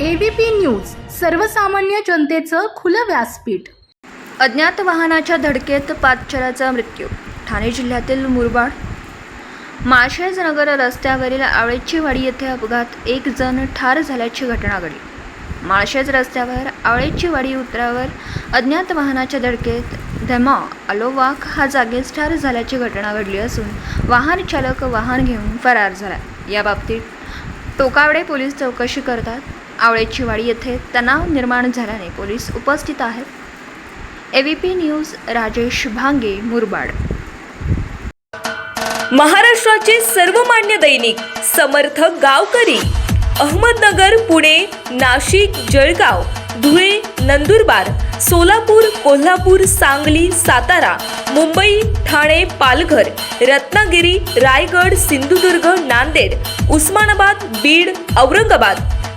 ABP news सर्वसामान्य जनतेचं खुलं व्यासपीठ. अज्ञात वाहनाच्या धडकेत पाचचराचा मृत्यू ठाणे जिल्ह्यातील मुरबाड. माळशेज नगर रस्त्यावरील आवळेचीवाडी येथे अपघात एक जण ठार झाल्याची घटना घडली. माळशेज रस्त्यावर आवळेचीवाडी उतरावर अज्ञात वाहनाच्या धडकेत धमा अलोवाक हा जागीच ठार झाल्याची घटना घडली असून वाहन चालक वाहन घेऊन फरार झाला. याबाबतीत टोकावडे पोलीस चौकशी करतात. आवळेचीवाडी येथे तणाव निर्माण झाल्याने पोलीस उपस्थित आहेत. AVP news Rajesh Bhange Murbad. महाराष्ट्राचे सर्वमान्य दैनिक समर्थ गावकरी अहमदनगर पुणे नाशिक जळगाव धुळे नंदुरबार सोलापूर कोल्हापूर सांगली सातारा मुंबई ठाणे पालघर रत्नागिरी रायगड सिंधुदुर्ग नांदेड उस्मानाबाद बीड औरंगाबाद